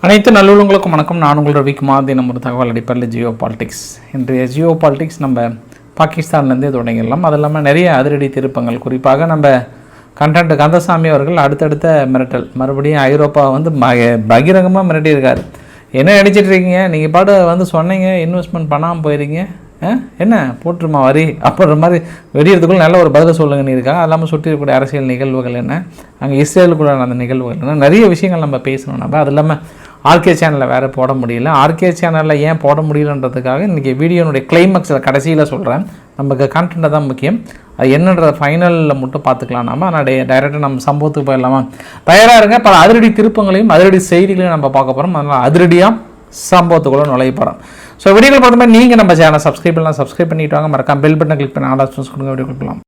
அனைத்து நல்லுள்ளங்களுக்கும் வணக்கம். நான் உங்கள் ரவிக்குமார். தினம் ஒரு தகவல் அடிப்படையில் ஜியோ பாலிடிக்ஸ். இன்றைய ஜியோ பாலிடிக்ஸ் நம்ம பாகிஸ்தான்லேருந்தே தொடங்கிடலாம். அது இல்லாமல் நிறைய அதிரடி திருப்பங்கள். குறிப்பாக நம்ம கண்டன்ட் கந்தசாமி அவர்கள் அடுத்தடுத்த மிரட்டல். மறுபடியும் ஐரோப்பா வந்து ப- பகிரங்கமாக மிரட்டியிருக்காரு. என்ன நினச்சிட்டு இருக்கீங்க? நீங்கள் பாட்டு வந்து சொன்னீங்க இன்வெஸ்ட்மெண்ட் பண்ணாமல் போயிருங்க ஆ? என்ன? போட்டுருமா வரி? அப்படின்ற மாதிரி வெடியறதுக்குள்ள நல்ல ஒரு பதில் சொல்லுங்கன்னு இருக்காங்க. அது இல்லாமல் சுற்றி இருக்கக்கூடிய அரசியல் நிகழ்வுகள் என்ன? அங்கே இஸ்ரேலுக்குள்ள அந்த நிகழ்வுகள் என்ன? நிறைய விஷயங்கள் நம்ம பேசணும் நம்ம. அது இல்லாமல் ஆர்கே சேனலில் வேறு போட முடியல. ஆர்கே சேனலில் ஏன் போட முடியலன்றதுக்காக இன்றைக்கி வீடியோனுடைய கிளைமேக்ஸில் கடைசியில் சொல்கிறேன் நமக்கு கண்டென்ட் தான் முக்கியம். அது என்னன்றத ஃபைனலில் மட்டும் பார்த்துக்கலாம் நம்ம ஆனால் டைரெக்டாக நம்ம சம்பவத்துக்கு போயிடலாமா? தயாராக இருங்க. பல அதிரடி திருப்பங்களையும் அதிரடி செய்திகளையும் நம்ம பார்க்க போகிறோம் அதனால் அதிரடியாக சம்பவத்துக்குள்ளே நுழைய போகிறோம் ஸோ வீடியோவில் பார்த்தோம்னா மாதிரி நீங்கள் நம்ம சேனல் சப்ஸ்கிரைப் பண்ணலாம். சப்ஸ்கிரைப் பண்ணிட்டு வாங்க. மறக்காம பெல் பட்டனை கிளிக் பண்ணி ஆல் ஆப்ஷன்ஸ் கொடுங்க. வீடியோ கொடுக்கலாம்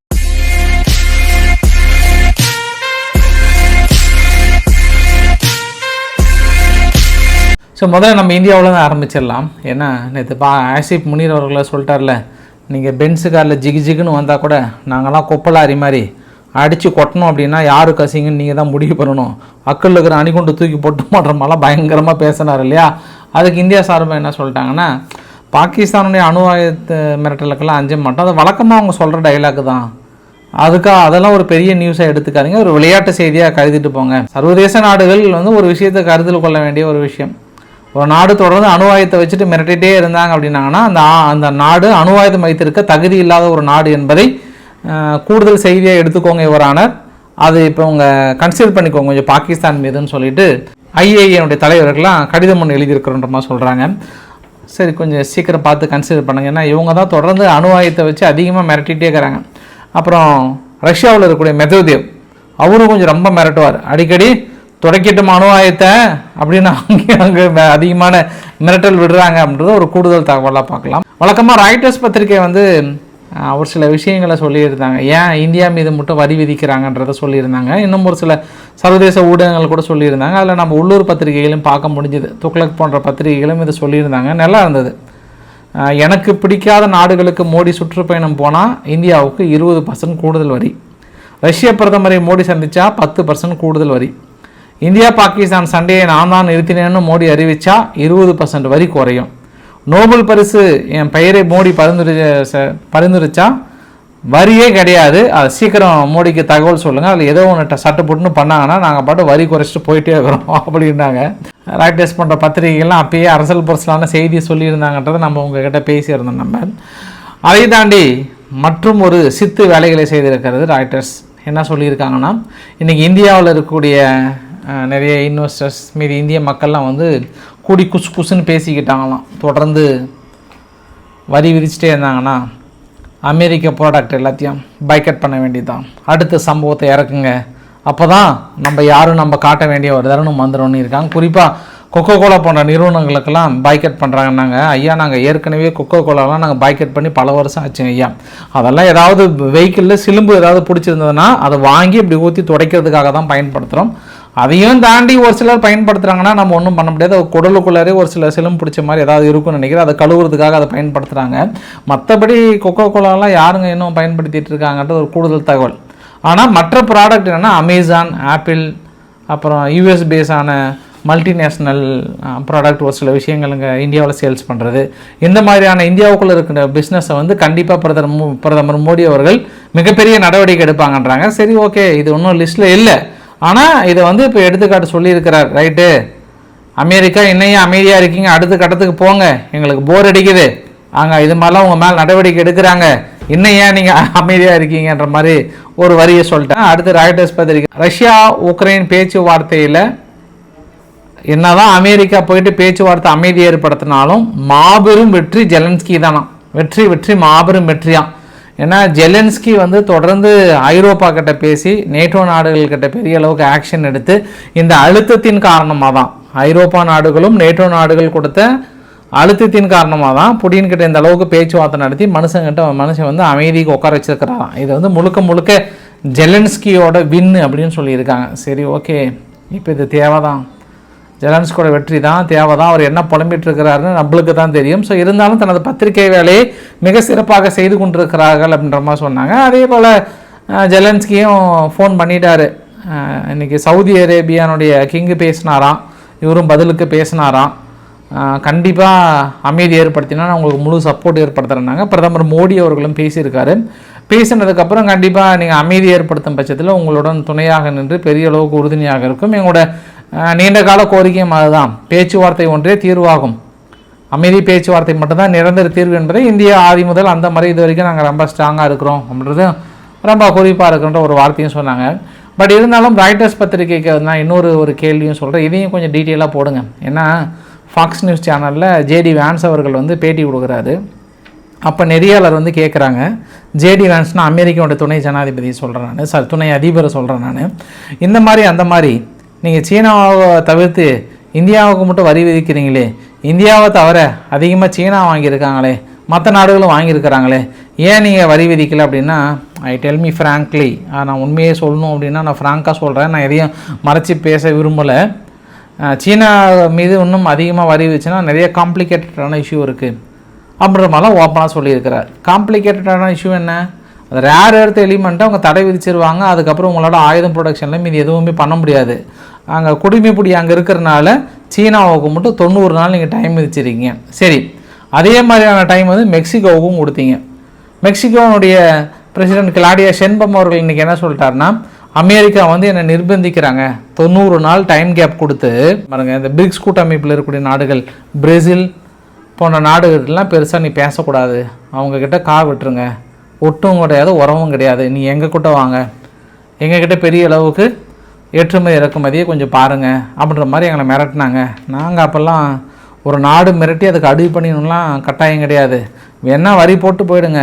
ஸோ முதல்ல நம்ம இந்தியாவில் தான் ஆரம்பிச்சிடலாம். ஏன்னா நேற்று பா ஆசிப் முனீர் அவர்களை சொல்லிட்டார்ல நீங்கள் பென்ஸு காரில் ஜிகு ஜிகுன்னு வந்தால் கூட நாங்களாம் கொப்பலாரி மாதிரி அடித்து கொட்டணும் அப்படின்னா யார் கசிங்கன்னு நீங்கள் தான் முடிவு பண்ணணும். அக்கல் இருக்கிற அணிகொண்டு தூக்கி போட்டு மாட்டுற பயங்கரமாக பேசினார் இல்லையா? அதுக்கு இந்தியா சார்பாக என்ன சொல்லிட்டாங்கன்னா பாகிஸ்தானுடைய அணு ஆயுத மிரட்டலுக்கெல்லாம் அஞ்ச மாட்டோம். அது வழக்கமாக அவங்க சொல்கிற டைலாக் தான். அதுக்காக அதெல்லாம் ஒரு பெரிய நியூஸாக எடுத்துக்காதீங்க. ஒரு விளையாட்டு செய்தியாக கருதிட்டு போங்க. சர்வதேச நாடுகள் வந்து ஒரு விஷயத்தை கருத்தில் கொள்ள வேண்டிய ஒரு விஷயம். ஒரு நாடு தொடர்ந்து அணுவாயத்தை வச்சுட்டு மிரட்டிகிட்டே இருந்தாங்க அப்படின்னாங்கன்னா அந்த அந்த நாடு அணுவாயுதம் வைத்திருக்க தகுதி இல்லாத ஒரு நாடு என்பதை கூடுதல் செய்தியாக எடுத்துக்கோங்க இவரானர் அது இப்போ உங்கள் கன்சிடர் பண்ணிக்கோங்க கொஞ்சம் பாகிஸ்தான் மீதுன்னு சொல்லிட்டு ஐஏஏனுடைய தலைவர்கள்லாம் கடிதம் ஒன்று எழுதியிருக்கிறோன்ற மாதிரி சொல்கிறாங்க சரி கொஞ்சம் சீக்கிரம் பார்த்து கன்சிடர் பண்ணுங்க. ஏன்னா இவங்க தான் தொடர்ந்து அணுவாயத்தை வச்சு அதிகமாக மிரட்டிகிட்டே இருக்கிறாங்க. அப்புறம் ரஷ்யாவில் இருக்கக்கூடிய மெதோதேவ் அவரும் கொஞ்சம் ரொம்ப மிரட்டுவார். அடிக்கடி துடைக்கட்டும் அணு அப்படின்னு அங்கே அங்கே அதிகமான மிரட்டல் விடுறாங்க அப்படின்றத ஒரு கூடுதல் தகவலாக பார்க்கலாம். வழக்கமாக ராய்டர்ஸ் பத்திரிகை வந்து ஒரு சில விஷயங்களை சொல்லியிருந்தாங்க. ஏன் இந்தியா மீது மட்டும் வரி விதிக்கிறாங்கன்றதை சொல்லியிருந்தாங்க. இன்னும் ஒரு சில சர்வதேச ஊடகங்கள் கூட சொல்லியிருந்தாங்க. அதில் நம்ம உள்ளூர் பத்திரிகைகளும் பார்க்க முடிஞ்சுது. துக்ளக் போன்ற பத்திரிகைகளும் இது சொல்லியிருந்தாங்க. நல்லா இருந்தது. எனக்கு பிடிக்காத நாடுகளுக்கு மோடி சுற்றுப்பயணம் போனால் இந்தியாவுக்கு இருபது பர்சன்ட் கூடுதல் வரி. ரஷ்ய பிரதமரை மோடி சந்தித்தா பத்து பர்சன்ட் கூடுதல் வரி. இந்தியா பாகிஸ்தான் சண்டையை நான் தான் நிறுத்தினேன்னு மோடி அறிவிச்சா இருபது பர்சன்ட் வரி குறையும். நோபல் பரிசு என் பெயரை மோடி பரிந்துரை ச- பரிந்துரைச்சா வரியே கிடையாது. அது சீக்கிரம் மோடிக்கு தகவல் சொல்லுங்கள் அதில் ஏதோ ஒன்று சட்டை போட்டுன்னு பண்ணாங்கன்னா நாங்கள் பாட்டு வரி குறைச்சிட்டு போயிட்டே இருக்கிறோம் அப்படின்னாங்க. ராய்டர்ஸ் பண்ணுற பத்திரிகைகள்லாம் அப்பயே அரசல் பொருசலான செய்தி சொல்லியிருந்தாங்கன்றதை நம்ம உங்ககிட்ட பேசியிருந்தோம் நம்ம. அதை தாண்டி மற்றும் ஒரு சித்து வேலைகளை செய்திருக்கிறது ராய்டர்ஸ். என்ன சொல்லியிருக்காங்கன்னா இன்றைக்கி இந்தியாவில் இருக்கக்கூடிய நிறைய இன்வெஸ்டர்ஸ் மீதி இந்திய மக்கள்லாம் வந்து கூடி குசு குசுன்னு பேசிக்கிட்டாங்களாம். தொடர்ந்து வரி விதிச்சிட்டே இருந்தாங்கன்னா அமெரிக்க ப்ராடக்ட் எல்லாத்தையும் பைக்கட் பண்ண வேண்டியதுதான். அடுத்த சம்பவத்தை இறக்குங்க. அப்போ தான் நம்ம யாரும் நம்ம காட்ட வேண்டிய ஒரு தருணம் வந்துடும்னு இருக்காங்க. குறிப்பாக கொக்கோ கோலா போன்ற நிறுவனங்களுக்கெல்லாம் பைக்கட் பண்ணுறாங்கன்னாங்க ஐயா நாங்கள் ஏற்கனவே கொக்கோ கோலாலாம் நாங்கள் பைக்கட் பண்ணி பல வருஷம் ஆச்சுங்க ஐயா. அதெல்லாம் ஏதாவது வெஹிக்கிளில் சிலும்பு ஏதாவது பிடிச்சிருந்ததுன்னா அதை வாங்கி இப்படி ஊற்றி துடைக்கிறதுக்காக தான் பயன்படுத்துகிறோம் அதையும் தாண்டி ஒரு சிலர் பயன்படுத்துகிறாங்கன்னா நம்ம ஒன்றும் பண்ண முடியாது. குடலுக்குள்ளாரே ஒரு சில சிலம் பிடிச்ச மாதிரி ஏதாவது இருக்கும்னு நினைக்கிறேன். அதை கழுவுறதுக்காக அதை பயன்படுத்துகிறாங்க மற்றபடி கொக்கோ கோலாலாம் யாருங்க இன்னும் பயன்படுத்திட்டு இருக்காங்கன்றது ஒரு கூடுதல் தகவல். ஆனால் மற்ற ப்ராடக்ட் என்னென்னா அமேசான் ஆப்பிள் அப்புறம் யூஎஸ் பேஸான மல்டிநேஷ்னல் ப்ராடக்ட் ஒரு சில விஷயங்கள் இங்கே இந்தியாவில் சேல்ஸ் பண்ணுறது இந்த மாதிரியான இந்தியாவுக்குள்ளே இருக்கிற பிஸ்னஸை வந்து கண்டிப்பாக பிரதமர் பிரதமர் மோடி அவர்கள் மிகப்பெரிய நடவடிக்கை எடுப்பாங்கன்றாங்க. சரி ஓகே இது ஒன்றும் லிஸ்ட்டில் இல்லை. ஆனால் இதை வந்து இப்போ எடுத்துக்காட்டு சொல்லியிருக்கிறார் ரைட்டு? அமெரிக்கா இன்னையும் அமைதியாக இருக்கீங்க அடுத்த கட்டத்துக்கு போங்க. எங்களுக்கு போர் அடிக்குது. அங்கே இது மாதிரிலாம் உங்கள் மேலே நடவடிக்கை எடுக்கிறாங்க. இன்னும் ஏன் நீங்கள் அமைதியாக இருக்கீங்கன்ற மாதிரி ஒரு வரியை சொல்லிட்டேன். அடுத்து ராய்டர்ஸ் பத்திரிக்கை. ரஷ்யா உக்ரைன் பேச்சுவார்த்தையில் என்னதான் அமெரிக்கா போயிட்டு பேச்சுவார்த்தை அமைதி ஏற்படுத்தினாலும் மாபெரும் வெற்றி ஜெலன்ஸ்கி தானா வெற்றி வெற்றி மாபெரும் வெற்றியாம். ஏன்னா ஜெலன்ஸ்கி வந்து தொடர்ந்து ஐரோப்பா கிட்ட பேசி நேட்டோ நாடுகள் கிட்ட பெரிய அளவுக்கு ஆக்ஷன் எடுத்து இந்த அழுத்தத்தின் காரணமாக தான் ஐரோப்பா நாடுகளும் நேட்டோ நாடுகள் கொடுத்த அழுத்தத்தின் காரணமாக தான் புடின் கிட்ட இந்த அளவுக்கு பேச்சுவார்த்தை நடத்தி மனுஷங்கிட்ட மனுஷன் வந்து அமைதிக்கு உட்கார வச்சிருக்கிறாராம் இது வந்து முழுக்க முழுக்க ஜெலன்ஸ்கியோட வின் அப்படின்னு சொல்லியிருக்காங்க. சரி ஓகே. இப்போ இது தேவைதான். ஜெலன்ஸ்கோட வெற்றி தான் தேவை தான். அவர் என்ன புலம்பிட்டு இருக்கிறாருன்னு நம்மளுக்கு தான் தெரியும். ஸோ இருந்தாலும் தனது பத்திரிகை வேலையை மிக சிறப்பாக செய்து கொண்டிருக்கிறார்கள் அப்படின்ற மாதிரி சொன்னாங்க. அதே போல் ஜெலன்ஸ்கியும் ஃபோன் பண்ணிட்டாரு. இன்றைக்கி சவுதி அரேபியானுடைய கிங்கு பேசினாராம். இவரும் பதிலுக்கு பேசினாராம். கண்டிப்பாக அமைதி ஏற்படுத்தினா நான் உங்களுக்கு முழு சப்போர்ட் ஏற்படுத்துகிறேன்னாங்க பிரதமர் மோடி அவர்களும் பேசியிருக்காரு. பேசினதுக்கப்புறம் கண்டிப்பாக நீங்கள் அமைதி ஏற்படுத்தும் பட்சத்தில் உங்களுடன் துணையாக நின்று பெரிய அளவுக்கு உறுதுணையாக இருக்கும். எங்களோட நீண்ட கால கோரிக்கையும் அதுதான். பேச்சுவார்த்தை ஒன்றே தீர்வாகும். அமைதி பேச்சுவார்த்தை மட்டும்தான் நிரந்தர தீர்வு என்பதை இந்தியா ஆதி முதல் அந்த மாதிரி இது வரைக்கும் நாங்கள் ரொம்ப ஸ்ட்ராங்காக இருக்கிறோம் அப்படின்றது ரொம்ப குறிப்பாக இருக்குன்ற ஒரு வார்த்தையும் சொன்னாங்க. பட் இருந்தாலும் ராய்டர்ஸ் பத்திரிகைக்கு நான் இன்னொரு ஒரு கேள்வியும் சொல்கிறேன் இதையும் கொஞ்சம் டீட்டெயிலாக போடுங்க. ஏன்னா ஃபாக்ஸ் நியூஸ் சேனலில் ஜேடி வேன்ஸ் அவர்கள் வந்து பேட்டி கொடுக்குறாரு. அப்போ நெறியாளர் வந்து கேட்குறாங்க ஜேடி வேன்ஸ்னால் அமெரிக்காவோட துணை ஜனாதிபதி சொல்கிறேன் நான். சார் துணை அதிபரை சொல்கிறேன் நான். இந்த மாதிரி அந்த மாதிரி நீங்கள் சீனாவை தவிர்த்து இந்தியாவுக்கு மட்டும் வரி விதிக்கிறீங்களே இந்தியாவை தவிர அதிகமாக சீனா வாங்கியிருக்காங்களே மற்ற நாடுகளும் வாங்கியிருக்கிறாங்களே ஏன் நீங்கள் வரி விதிக்கலை அப்படின்னா ஐ டெல் மீ ஃப்ராங்க்லி நான் உண்மையே சொல்லணும் அப்படின்னா நான் ஃப்ராங்காக சொல்கிறேன் நான் எதையும் மறைச்சி பேச விரும்பலை. சீனா மீது இன்னும் அதிகமாக வரி வச்சுன்னா நிறைய காம்ப்ளிகேட்டடான இஷ்யூ இருக்குது அப்படின்ற மாதிரிலாம் ஓப்பனாக சொல்லியிருக்கிறார். காம்ப்ளிகேட்டடான இஷ்யூ என்ன? அது ரேர் எடுத்த எலிமெண்ட்டை அவங்க தடை விதிச்சிருவாங்க. அதுக்கப்புறம் உங்களோட ஆயுதம் ப்ரொடக்ஷனில் மீது எதுவுமே பண்ண முடியாது. அங்கே குடிமைப்பிடி அங்கே இருக்கிறனால சீனாவுக்கு மட்டும் தொண்ணூறு நாள் நீங்கள் டைம் விதிச்சிருக்கீங்க சரி அதே மாதிரியான டைம் வந்து மெக்சிகோவுக்கும் கொடுத்தீங்க. மெக்சிகோனுடைய பிரசிடென்ட் கிளாடியா ஷென்பம் அவர்கள் இன்றைக்கி என்ன சொல்லிட்டாருன்னா அமெரிக்கா வந்து என்னை நிர்பந்திக்கிறாங்க. தொண்ணூறு நாள் டைம் கேப் கொடுத்து பாருங்க இந்த பிரிக்ஸ் கூட்டமைப்பில் இருக்கக்கூடிய நாடுகள் பிரேசில் போன்ற நாடுகள்லாம் பெருசாக நீ பேசக்கூடாது. அவங்கக்கிட்ட கா விட்டுருங்க. ஒட்டும் கிடையாது உறவும் கிடையாது. நீ எங்கள் கிட்ட வாங்க? எங்ககிட்ட பெரிய அளவுக்கு ஏற்றுமதி இறக்குமதியை கொஞ்சம் பாருங்கள் அப்படின்ற மாதிரி எங்களை மிரட்டினாங்க. நாங்கள் அப்போல்லாம் ஒரு நாடு மிரட்டி அதுக்கு அடிவு பண்ணிடணும்லாம் கட்டாயம் கிடையாது. வேணால் வரி போட்டு போயிடுங்க.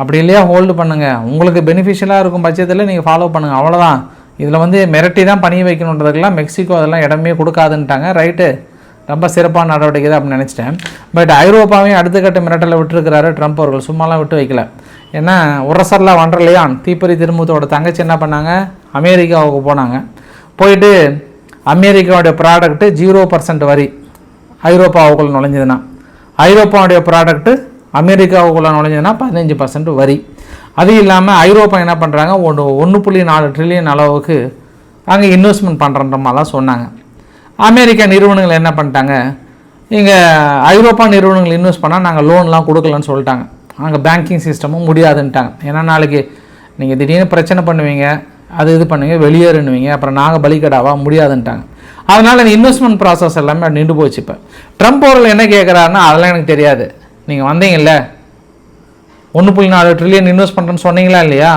அப்படி இல்லையா ஹோல்டு பண்ணுங்கள் உங்களுக்கு பெனிஃபிஷியலாக இருக்கும் பட்சத்தில் நீங்கள் ஃபாலோ பண்ணுங்கள் அவ்வளோதான் இதில் வந்து மிரட்டி தான் பணி வைக்கணுன்றதுக்கெல்லாம் மெக்சிகோ அதெல்லாம் இடமே கொடுக்காதுன்ட்டாங்க. ரைட்டு ரொம்ப சிறப்பான நடவடிக்கை தான் அப்படின்னு நினச்சிட்டேன். பட் ஐரோப்பாவையும் அடுத்த கட்ட மிரட்டலை விட்டுருக்கிறாரு ட்ரம்ப் அவர்கள். சும்மாலாம் விட்டு வைக்கல. ஏன்னா உரசர்லா வண்டர்லையான் தீப்பறி திருமுகத்தோட தங்கச்சி என்ன பண்ணாங்க? அமெரிக்காவுக்கு போனாங்க. போயிட்டு அமெரிக்காவுடைய ப்ராடக்ட்டு ஜீரோ பர்சன்ட் வரி ஐரோப்பாவுக்குள்ள நுழைஞ்சதுன்னா ஐரோப்பாவுடைய ப்ராடக்ட்டு அமெரிக்காவுக்குள்ள நுழைஞ்சதுன்னா பதினஞ்சு பர்சன்ட் வரி. அது இல்லாமல் ஐரோப்பா என்ன பண்ணுறாங்க ஒன்று ஒன்று புள்ளி நாலு ட்ரில்லியன் அளவுக்கு அங்கே இன்வெஸ்ட்மெண்ட் பண்ணுற மாதிரிலாம் சொன்னாங்க. அமெரிக்கா நிறுவனங்கள் என்ன பண்ணிட்டாங்க? இங்கே ஐரோப்பா நிறுவனங்கள் இன்வெஸ்ட் பண்ணால் நாங்கள் லோன்லாம் கொடுக்கலன்னு சொல்லிட்டாங்க. அங்கே பேங்கிங் சிஸ்டமும் முடியாதுன்ட்டாங்க. ஏன்னா நாளைக்கு நீங்கள் திடீர்னு பிரச்சனை பண்ணுவீங்க. அது இது பண்ணுவீங்க வெளியேறுனுவீங்க அப்புறம் நாங்கள் பலிக்கடாவா முடியாதுன்ட்டாங்க. அதனால் இந்த இன்வெஸ்ட்மெண்ட் ப்ராசஸ் எல்லாமே நின்று போச்சு இப்போ. ட்ரம்ப் அவர்கள் என்ன கேட்குறாருன்னா அதெல்லாம் எனக்கு தெரியாது. நீங்கள் வந்தீங்கல்ல? ஒன்று புள்ளி நாலு ட்ரில்லியன் இன்வெஸ்ட் பண்ணுறேன்னு சொன்னீங்களா இல்லையா?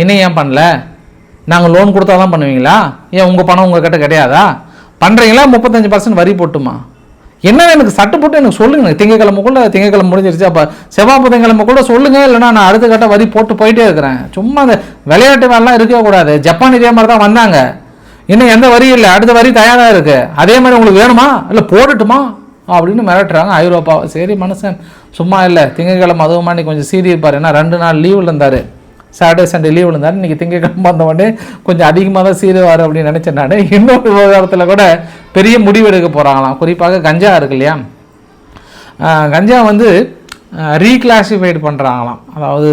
இன்னும் ஏன் பண்ணல? நாங்கள் லோன் கொடுத்தா தான் பண்ணுவீங்களா? ஏன் உங்கள் பணம் உங்கள் கிட்ட கிடையாதா? பண்ணுறீங்களா முப்பத்தஞ்சு பர்சன்ட் வரி போட்டுமா? என்ன எனக்கு சட்டு போட்டு எனக்கு சொல்லுங்க. எனக்கு திங்கக்கிழமைக்குள்ள திங்கக்கிழமை முடிஞ்சிருச்சு. அப்போ செவ்வாய் புதன்கிழமைக்குள்ள சொல்லுங்க. இல்லைனா நான் அடுத்த கட்ட வரி போட்டு போயிட்டே இருக்கிறேன். சும்மா அந்த விளையாட்டு வேலைலாம் இருக்கவே கூடாது. ஜப்பான் இதே மாதிரி தான் வந்தாங்க. இன்னும் எந்த வரி இல்லை. அடுத்த வரி தயாராக இருக்கு. அதே மாதிரி உங்களுக்கு வேணுமா? இல்லை போடட்டுமா? அப்படின்னு மிரட்டுறாங்க ஐரோப்பாவை சரி மனுஷன். சும்மா இல்லை. திங்கக்கிழமை அதுவும் மாதிரி கொஞ்சம் சீரியப்பார் இருப்பார். ஏன்னா ரெண்டு நாள் லீவில் இருந்தார். சாட்டர்டே சண்டே லீவ் இருந்தாலும் இன்றைக்கி திங்கக்கிழமை வந்தவொடனே கொஞ்சம் அதிகமாக தான் சீருவார் அப்படின்னு நினச்சேன் நான். இன்னொரு விவகாரத்தில் கூட பெரிய முடிவு எடுக்க போகிறாங்களாம் குறிப்பாக கஞ்சா இருக்கு இல்லையா? கஞ்சா வந்து ரீக்ளாசிஃபைடு பண்ணுறாங்களாம் அதாவது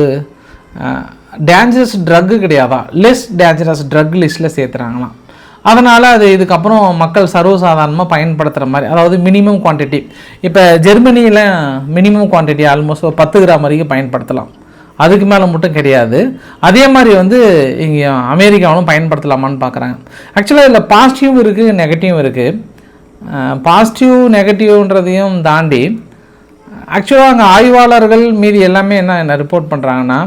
டேஞ்சரஸ் ட்ரக்கு கிடையாதான். லெஸ் டேஞ்சரஸ் ட்ரக் லிஸ்ட்டில் சேர்த்துறாங்களாம். அதனால் அது இதுக்கப்புறம் மக்கள் சர்வசாதாரணமாக பயன்படுத்துகிற மாதிரி அதாவது மினிமம் குவான்டிட்டி இப்போ ஜெர்மனியில் மினிமம் குவான்டிட்டி ஆல்மோஸ்ட் ஒரு பத்து கிராம் வரைக்கும் பயன்படுத்தலாம். அதுக்கு மேலே மட்டும் கிடையாது. அதே மாதிரி வந்து இங்கே அமெரிக்காவிலும் பயன்படுத்தலாமான்னு பார்க்குறாங்க ஆக்சுவலாக இதில் பாசிட்டிவ் இருக்குது நெகட்டிவ் இருக்குது பாசிட்டிவ் நெகட்டிவ்ன்றதையும் தாண்டி ஆக்சுவலாக அங்கே ஆய்வாளர்கள் மீதி எல்லாமே என்ன என்ன ரிப்போர்ட் பண்ணுறாங்கன்னா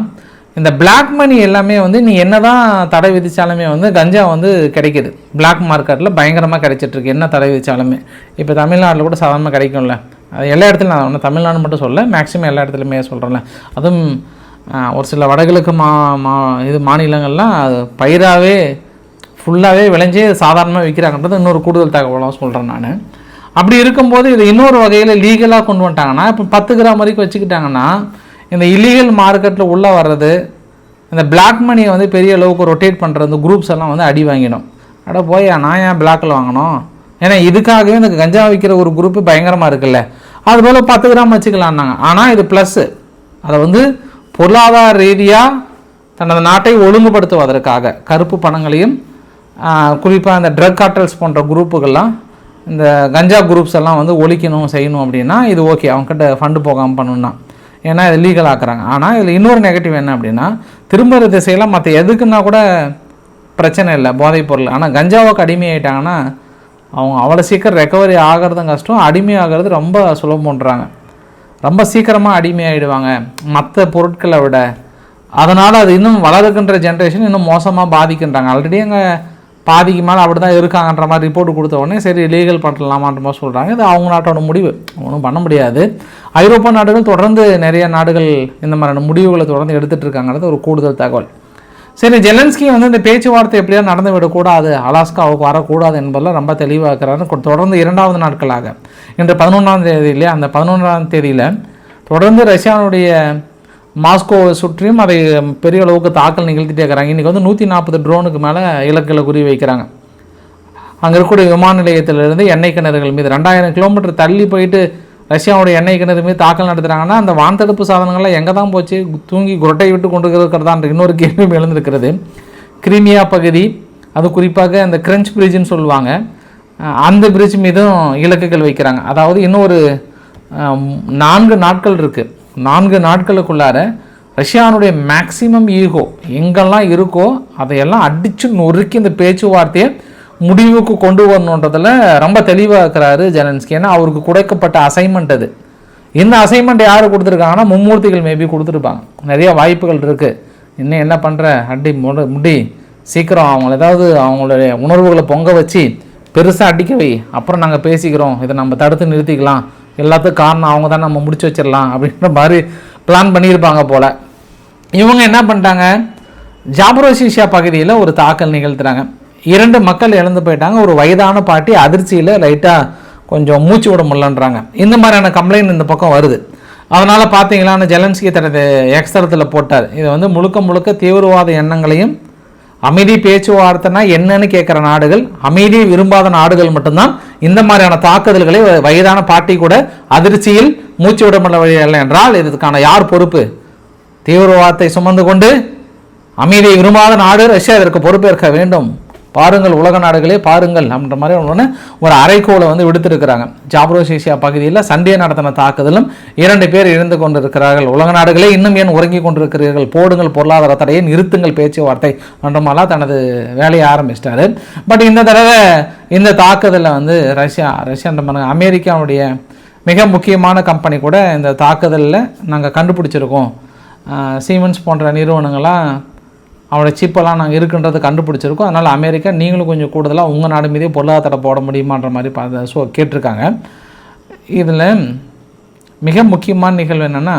இந்த பிளாக் மணி எல்லாமே வந்து நீ என்ன தான் தடை விதித்தாலுமே வந்து கஞ்சா வந்து கிடைக்குது. பிளாக் மார்க்கெட்டில் பயங்கரமாக கிடைச்சிட்ருக்கு என்ன தடை விதித்தாலுமே இப்போ தமிழ்நாட்டில் கூட சாதாரணமாக கிடைக்கும்ல. அது எல்லா இடத்துலையும் நான் ஒன்று தமிழ்நாடு மட்டும் சொல்ல மேக்ஸிமம் எல்லா இடத்துலையுமே சொல்கிறேன்ல அதுவும் ஒரு சில வடகிழக்கு மா மா இது மாநிலங்கள்லாம் அது பயிராகவே ஃபுல்லாகவே விளைஞ்சு சாதாரணமாக விற்கிறாங்கன்றது இன்னொரு கூடுதல் தகவலாக சொல்கிறேன் நான். அப்படி இருக்கும்போது இது இன்னொரு வகையில் லீகலாக கொண்டு வந்துட்டாங்கன்னா இப்போ பத்து கிராம் வரைக்கும் வச்சுக்கிட்டாங்கன்னா இந்த இல்லீகல் மார்க்கெட்டில் உள்ளே வர்றது இந்த பிளாக் மணியை வந்து பெரிய அளவுக்கு ரொட்டேட் பண்ணுற இந்த குரூப்ஸ் எல்லாம் வந்து அடி வாங்கிடும். அட போய் நான் ஏன் பிளாக்கில் வாங்கணும்? ஏன்னா இதுக்காகவே இந்த கஞ்சா விற்கிற ஒரு குரூப்பு பயங்கரமாக இருக்குல்ல. அதுபோல் பத்து கிராம் வச்சுக்கலான்னாங்க ஆனால் இது ப்ளஸ்ஸு அதை வந்து பொருளாதார ரீதியாக தனது நாட்டை ஒழுங்குபடுத்துவதற்காக கருப்பு பணங்களையும் குறிப்பாக அந்த ட்ரக் கார்டல்ஸ் போன்ற குரூப்புகள்லாம் இந்த கஞ்சா குரூப்ஸ் எல்லாம் வந்து ஒழிக்கணும் செய்யணும் அப்படின்னா இது ஓகே அவங்ககிட்ட ஃபண்டு போகாமல் பண்ணணும்னா. ஏன்னா இது லீகல் ஆக்குறாங்க. ஆனால் இதில் இன்னொரு நெகட்டிவ் என்ன அப்படின்னா திரும்புகிற திசையில் மற்ற எதுக்குன்னா கூட பிரச்சனை இல்லை போதைப் பொருள். ஆனால் கஞ்சாவுக்கு அடிமையாயிட்டாங்கன்னா அவங்க அவ்வளோ சீக்கிரம் ரெக்கவரி ஆகிறதும் கஷ்டம் அடிமையாகிறது ரொம்ப சுலபம் பண்ணுறாங்க ரொம்ப சீக்கிரமாக அடிமையாயிடுவாங்க. மற்ற பொருட்களை விட. அதனால் அது இன்னும் வளருகின்ற ஜென்ரேஷன் இன்னும் மோசமாக பாதிக்கின்றாங்க. ஆல்ரெடி அங்கே பாதிக்கு மேலே அப்படி தான் இருக்காங்கன்ற மாதிரி ரிப்போர்ட் கொடுத்த உடனே சரி லீகல் பண்ணலாமான்ற மாதிரி சொல்கிறாங்க இது அவங்க நாட்டோட முடிவு. ஒன்றும் பண்ண முடியாது. ஐரோப்பா நாடுகள் தொடர்ந்து நிறைய நாடுகள் இந்த மாதிரியான முடிவுகளை தொடர்ந்து எடுத்துகிட்டு இருக்காங்கிறது ஒரு கூடுதல் தகவல். சரி ஜெலன்ஸ்கி வந்து இந்த பேச்சுவார்த்தை எப்படியா நடந்து விடக்கூடாது? அலாஸ்காவுக்கு வரக்கூடாது என்பதில் ரொம்ப தெளிவாக இருக்கிறாரு. தொடர்ந்து இரண்டாவது நாட்களாக. இன்று பதினொன்றாம் தேதியிலே அந்த பதினொன்றாம் தேதியில் தொடர்ந்து ரஷ்யாவுடைய மாஸ்கோவை சுற்றியும் அதை பெரிய அளவுக்கு தாக்கல் நிகழ்த்திட்டே இருக்கிறாங்க. இன்றைக்கி வந்து நூற்றி நாற்பது ட்ரோனுக்கு மேலே இலக்குகளை குறி வைக்கிறாங்க. அங்கே இருக்கக்கூடிய விமான நிலையத்திலிருந்து எண்ணெய் கிணறுகள் மீது ரெண்டாயிரம் கிலோமீட்டர் தள்ளி போயிட்டு ரஷ்யாவுடைய எண்ணெய் கிணறு மீது தாக்கல் நடத்துகிறாங்கன்னா அந்த வான்தடுப்பு சாதனங்கள்லாம் எங்கே தான் போச்சு? தூங்கி குரட்டை விட்டு கொண்டு இருக்கிறதான்ற இன்னொரு கேள்வியும் எழுந்திருக்கிறது. கிரிமியா பகுதி அது குறிப்பாக அந்த கிரஞ்ச் பிரிட்ஜுன்னு சொல்லுவாங்க. அந்த பிரிட்ஜ் மீதும் இலக்குகள் வைக்கிறாங்க. அதாவது இன்னொரு நான்கு நாட்கள் இருக்குது நான்கு நாட்களுக்குள்ளார ரஷ்யானுடைய மேக்சிமம் ஈகோ எங்கெல்லாம் இருக்கோ அதையெல்லாம் அடித்து நொறுக்கி இந்த பேச்சுவார்த்தையை முடிவுக்கு கொண்டு வரணுன்றதில் ரொம்ப தெளிவாக இருக்கிறாரு ஜெலன்ஸ்கி. ஏன்னா அவருக்கு குடைக்கப்பட்ட அசைன்மெண்ட் அது. இந்த அசைன்மெண்ட் யார் கொடுத்துருக்காங்கன்னா மும்மூர்த்திகள் மேபி கொடுத்துருப்பாங்க. நிறைய வாய்ப்புகள் இருக்குது இன்னும் என்ன பண்ணுற அடி முடி முடி. சீக்கிரம் அவங்க ஏதாவது அவங்களுடைய உணர்வுகளை பொங்க வச்சு பெருசாக அடிக்க வை. அப்புறம் நாங்கள் பேசிக்கிறோம். இதை நம்ம தடுத்து நிறுத்திக்கலாம். எல்லாத்துக்கும் காரணம் அவங்க தான் நம்ம முடிச்சு வச்சிடலாம் அப்படின்ற மாதிரி பிளான் பண்ணியிருப்பாங்க போல். இவங்க என்ன பண்ணிட்டாங்க? ஜாபரோசிஷியா பகுதியில் ஒரு தாக்கல் நிகழ்த்துறாங்க. இரண்டு மக்கள் இழந்து போயிட்டாங்க. ஒரு வயதான பாட்டி அதிர்ச்சியில் லைட்டாக கொஞ்சம் மூச்சு விட முடியலன்றாங்க. இந்த மாதிரியான கம்ப்ளைண்ட் இந்த பக்கம் வருது. அதனால் பார்த்தீங்களான்னு ஜெலன்ஸ்கி தனது எக்ஸ்தரத்தில் போட்டார். இது வந்து முழுக்க முழுக்க தீவிரவாத எண்ணங்களையும் அமைதி பேச்சுவார்த்தைனா என்னன்னு கேட்குற நாடுகள் அமைதி விரும்பாத நாடுகள் மட்டும்தான் இந்த மாதிரியான தாக்குதல்களை வ- வயதான பாட்டி கூட அதிர்ச்சியில் மூச்சு விட முடியவில்லை என்றால் இதுக்கான யார் பொறுப்பு? தீவிரவாதத்தை சுமந்து கொண்டு அமைதியை விரும்பாத நாடு ரஷ்யா இதற்கு பொறுப்பேற்க வேண்டும். பாருங்கள் உலக நாடுகளே பாருங்கள் அப்படின்ற மாதிரி ஒன்று ஒரு அரைக்கோளை வந்து விடுத்திருக்கிறாங்க. ஜாப்ரோசியா பகுதியில் சண்டே நடத்தின தாக்குதலும் இரண்டு பேர் இழந்து கொண்டிருக்கிறார்கள். உலக நாடுகளே இன்னும் ஏன் உறங்கி கொண்டிருக்கிறீர்கள்? போடுங்கள் பொருளாதார தடையை நிறுத்துங்கள் பேச்சுவார்த்தை என்ற மாதிரிலாம் தனது வேலையை ஆரம்பிச்சிட்டாரு. பட் இந்த தடவை இந்த தாக்குதலில் வந்து ரஷ்யா ரஷ்யான்ற அமெரிக்காவுடைய மிக முக்கியமான கம்பெனி கூட இந்த தாக்குதலில் நாங்கள் கண்டுபிடிச்சிருக்கோம். சீமென்ஸ் போன்ற நிறுவனங்கள்லாம் அவனோட சிப்பெல்லாம் நாங்கள் இருக்குன்றதை கண்டுபிடிச்சிருக்கோம். அதனால் அமெரிக்கா நீங்களும் கொஞ்சம் கூடுதலாக உங்கள் நாடு மீதே பொருளாதாரம் போட முடியுமான்ற மாதிரி பார்த்த ஸோ கேட்டிருக்காங்க. இதில் மிக முக்கியமான நிகழ்வு என்னென்னா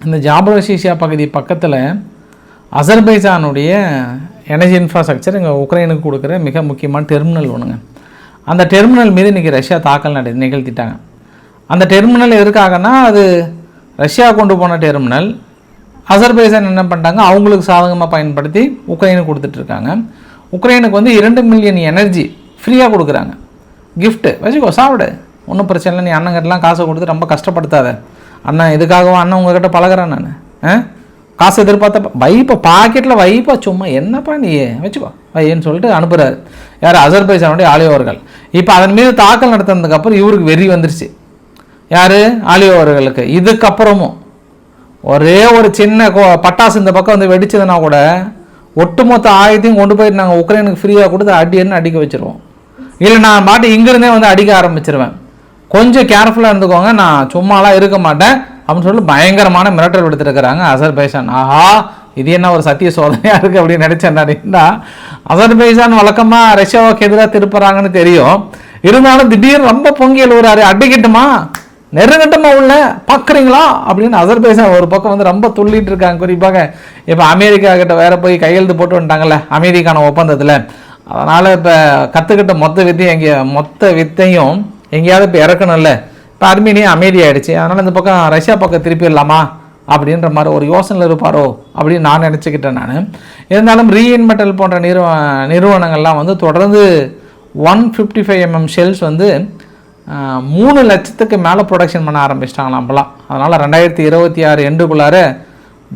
இந்த ஜாபரோசிஷியா பகுதி பக்கத்தில் அசர்பைஜானுடைய எனர்ஜி இன்ஃப்ராஸ்ட்ரக்சர் இங்கே உக்ரைனுக்கு கொடுக்குற மிக முக்கியமான டெர்மினல் ஒன்றுங்க அந்த டெர்மினல் மீது இன்றைக்கி ரஷ்யா தாக்கல் நட நிகழ்த்திட்டாங்க. அந்த டெர்மினல் எதுக்காகனா அது ரஷ்யா கொண்டு போன டெர்மினல் அசர்பைஜான் என்ன பண்ணிட்டாங்க? அவங்களுக்கு சாதகமாக பயன்படுத்தி உக்ரைனுக்கு கொடுத்துட்ருக்காங்க உக்ரைனுக்கு வந்து இரண்டு மில்லியன் எனர்ஜி ஃப்ரீயாக கொடுக்குறாங்க. கிஃப்ட்டு வச்சுக்கோ சாப்பிடு. ஒன்றும் பிரச்சனை இல்லை. நீ அண்ணங்கிட்டலாம் காசை கொடுத்து ரொம்ப கஷ்டப்படுத்தாத. அண்ணன் இதுக்காகவும் அண்ணன் உங்ககிட்ட பழகிறேன் நான். ஆ? காசு எதிர்பார்த்த வைப்பா பாக்கெட்டில் வைப்பா சும்மா என்னப்பா நீ? வச்சுக்கோ. வையன்னு சொல்லிட்டு அனுப்புகிறாரு யார்? அசர்பைசானுடைய ஆலியோவர்கள் இப்போ அதன் மீது தாக்கல் நடத்தினதுக்கப்புறம் இவருக்கு வெறி வந்துருச்சு. யார்? ஆலியோவர்களுக்கு இதுக்கப்புறமும் ஒரே ஒரு சின்ன கோ- பட்டாசு இந்த பக்கம் வந்து வெடிச்சதுன்னா கூட ஒட்டுமொத்த ஆயுதத்தையும் கொண்டு போயிட்டு நாங்கள் உக்ரைனுக்கு ஃப்ரீயாக கொடுத்து அடின்னு அடிக்க வச்சிருவோம். இல்லை நான் பாட்டு இங்கேருந்தே வந்து அடிக்க ஆரம்பிச்சிருவேன். கொஞ்சம் கேர்ஃபுல்லாக இருந்துக்கோங்க நான் சும்மாலாம் இருக்க மாட்டேன். அப்படின்னு சொல்லி பயங்கரமான மிரட்டல் விடுத்திருக்கிறாங்க அசர்பைசான் ஆஹா இது என்ன ஒரு சத்திய சோதனையாக இருக்குது அப்படின்னு நினச்சேன் அப்படின்னா அசர்பைசான் வழக்கமாக ரஷ்யாவுக்கு எதிராக திருப்புறாங்கன்னு தெரியும். இருந்தாலும் திடீர்னு ரொம்ப பொங்கி எழுவுறாரு. அடிக்கட்டுமா? நெருங்கட்டமாக உள்ள பார்க்குறீங்களா? அப்படின்னு அசர்பைசான் ஒரு பக்கம் வந்து ரொம்ப துள்ளிட்டு இருக்காங்க. குறிப்பாக இப்போ அமெரிக்கா கிட்ட வேற போய் கையெழுத்து போட்டு வந்துட்டாங்கல்ல அமெரிக்கான ஒப்பந்தத்தில். அதனால் இப்போ கற்றுக்கிட்ட மொத்த வித்தையும் எங்கே மொத்த வித்தையும் எங்கேயாவது இப்போ இறக்கணும்ல. இப்போ அர்மீனியா அமைதியாயிடுச்சு. அதனால் இந்த பக்கம் ரஷ்யா பக்கம் திருப்பிடலாமா அப்படின்ற மாதிரி ஒரு யோசனையில் இருப்பாரோ? அப்படின்னு நான் நினச்சிக்கிட்டேன் நான். இருந்தாலும் ரீஇன்மெட்டல் போன்ற நிறுவ நிறுவனங்கள்லாம் வந்து தொடர்ந்து one fifty five MM shells வந்து மூணு லட்சத்துக்கு மேலே ப்ரொடக்ஷன் பண்ண ஆரம்பிச்சிட்டாங்களாம் அப்போலாம் அதனால் ரெண்டாயிரத்தி இருபத்தி ஆறு எண்டுக்குள்ளார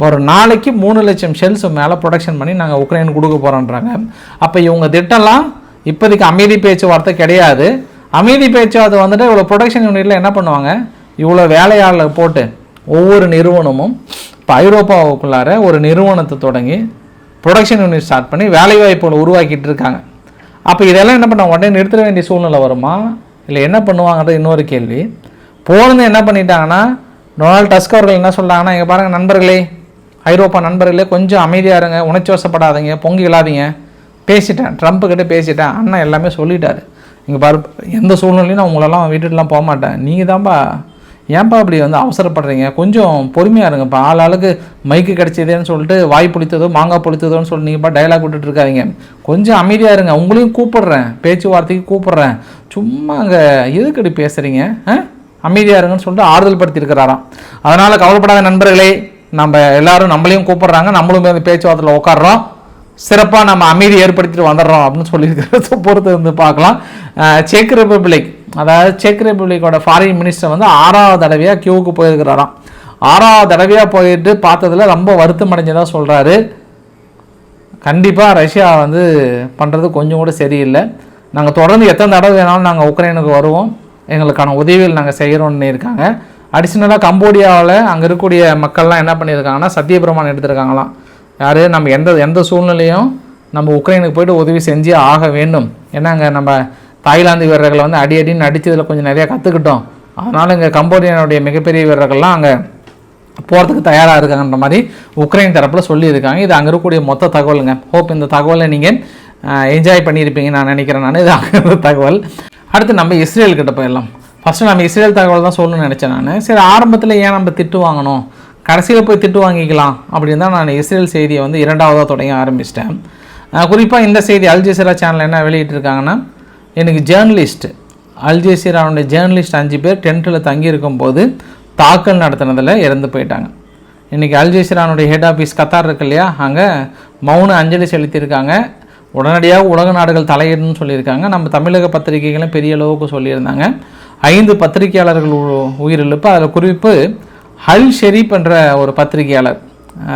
ஒரு நாளைக்கு மூணு லட்சம் ஷெல்ஸ் மேலே ப்ரொடக்ஷன் பண்ணி நாங்கள் உக்ரைன் கொடுக்க போகிறோன்றாங்க அப்போ இவங்க திட்டம்லாம் இப்போதைக்கு அமைதி பேச்சுவார்த்தை கிடையாது. அமைதி பேச்சுவார்த்தை வந்துட்டு இவ்வளோ ப்ரொடக்ஷன் யூனிட்டில் என்ன பண்ணுவாங்க? இவ்வளோ வேலையாளர் போட்டு ஒவ்வொரு நிறுவனமும் இப்போ ஐரோப்பாவுக்குள்ளார ஒரு நிறுவனத்தை தொடங்கி ப்ரொடக்ஷன் யூனிட் ஸ்டார்ட் பண்ணி வேலைவாய்ப்புகளை உருவாக்கிட்டு இருக்காங்க. அப்போ இதெல்லாம் என்ன பண்ண உடனே நிறுத்த வேண்டிய சூழ்நிலை வருமா? இல்லை என்ன பண்ணுவாங்கன்றது இன்னொரு கேள்வி. போனது என்ன பண்ணிட்டாங்கன்னா டொனால்ட் டஸ்க் அவர்கள் என்ன சொல்கிறாங்கன்னா இங்கே பாருங்கள் நண்பர்களே ஐரோப்பா நண்பர்களே கொஞ்சம் அமைதியாக இருங்க உணர்ச்சி வசப்படாதீங்க பொங்கி விழாதீங்க. பேசிட்டேன் ட்ரம்ப்பு கிட்டே பேசிட்டேன் அண்ணன் எல்லாமே சொல்லிட்டாரு. இங்கே பாரு எந்த சூழ்நிலையும் நான் உங்களெல்லாம் விட்டுட்டுலாம் போக மாட்டேன். நீங்கள் தான்ப்பா ஏன்ப்பா அப்படி வந்து அவசரப்படுறீங்க? கொஞ்சம் பொறுமையாக இருங்கப்பா. ஆள் ஆளுக்கு மைக்கு கிடச்சிதேன்னு சொல்லிட்டு வாய் புளித்ததோ மாங்காய் புளித்ததோன்னு சொல்லி நீங்கள்ப்பா டைலாக் விட்டுட்டு இருக்காதீங்க கொஞ்சம் அமைதியாக இருங்க. உங்களையும் கூப்பிடுறேன். பேச்சுவார்த்தைக்கு கூப்பிடுறேன். சும்மா அங்கே எதுக்கடி பேசுகிறீங்க ஆ? அமைதியாக இருங்கன்னு சொல்லிட்டு ஆறுதல் படுத்தியிருக்கிறாராம் அதனால் கவலைப்படாத நண்பர்களே நம்ம எல்லாரும் நம்மளையும் கூப்பிடுறாங்க. நம்மளும் அந்த பேச்சுவார்த்தையில் உட்காடுறோம் சிறப்பாக நம்ம அமைதி ஏற்படுத்திட்டு வந்துடுறோம் அப்படின்னு சொல்லியிருக்கிறத பொறுத்து வந்து பார்க்கலாம். செக் ரிப்பப்ளிக் அதாவது செக் ரிப்பப்ளிக்கோட ஃபாரின் மினிஸ்டர் வந்து ஆறாவது தடவையாக கியூவுக்கு போயிருக்கிறாராம். ஆறாவது தடவையாக போயிட்டு பார்த்ததுல ரொம்ப வருத்தம் அடைஞ்சதாக சொல்கிறாரு கண்டிப்பாக ரஷ்யா வந்து பண்ணுறது கொஞ்சம் கூட சரியில்லை. நாங்கள் தொடர்ந்து எத்தனை தடவை வேணாலும் நாங்கள் உக்ரைனுக்கு வருவோம். எங்களுக்கான உதவிகள் நாங்கள் செய்கிறோன்னு இருக்காங்க. அடிஷ்னலாக கம்போடியாவில் அங்கே இருக்கக்கூடிய மக்கள்லாம் என்ன பண்ணியிருக்காங்கன்னா சத்தியபிரமாணம் எடுத்திருக்காங்களாம். யார்? நம்ம எந்த எந்த சூழ்நிலையும் நம்ம உக்ரைனுக்கு போய்ட்டு உதவி செஞ்சே ஆக வேண்டும். ஏன்னா அங்கே நம்ம தாய்லாந்து வீரர்களை வந்து அடி அடின்னு அடித்ததில் கொஞ்சம் நிறையா கற்றுக்கிட்டோம் அதனால் இங்கே கம்போடியானுடைய மிகப்பெரிய வீரர்கள்லாம் அங்கே போகிறதுக்கு தயாராக இருக்காங்கன்ற மாதிரி உக்ரைன் தரப்பில் சொல்லியிருக்காங்க. இது அங்கே இருக்கக்கூடிய மொத்த தகவலுங்க. ஹோப் இந்த தகவலை நீங்கள் என்ஜாய் பண்ணியிருப்பீங்க நான் நினைக்கிறேன் நான். இது அங்கே தகவல். அடுத்து நம்ம இஸ்ரேல்கிட்ட போயிடலாம். ஃபஸ்ட்டு நம்ம இஸ்ரேல் தகவல் தான் சொல்லணும்னு நினச்சேன் நான். சரி ஆரம்பத்தில் ஏன் நம்ம திட்டு வாங்கணும்? கடைசியில் போய் திட்டு வாங்கிக்கலாம் அப்படின்னு தான் நான் இஸ்ரேல் செய்தியை வந்து இரண்டாவதாக தொடங்க ஆரம்பிச்சிட்டேன். குறிப்பாக இந்த செய்தி அல்ஜசீரா சேனல் என்ன வெளியிட்டிருக்காங்கன்னா எனக்கு ஜேர்னலிஸ்ட் அல்ஜசீரானுடைய ஜேர்னலிஸ்ட் அஞ்சு பேர் டென்ட்டில் தங்கியிருக்கும் போது தாக்கல் நடத்தினதில் இறந்து போயிட்டாங்க. இன்றைக்கி அல்ஜசீரானுடைய ஹெட் ஆஃபீஸ் கத்தார் இருக்கு இல்லையா? அங்கே மௌன அஞ்சலி செலுத்தியிருக்காங்க. உடனடியாக உலக நாடுகள் தலையிடணும்னு சொல்லியிருக்காங்க. நம்ம தமிழக பத்திரிகைகளும் பெரிய அளவுக்கு சொல்லியிருந்தாங்க. ஐந்து பத்திரிகையாளர்கள் உ- உயிரிழப்பு. அதில் குறிப்பு ஹல் ஷெரீப் என்ற ஒரு பத்திரிகையாளர்.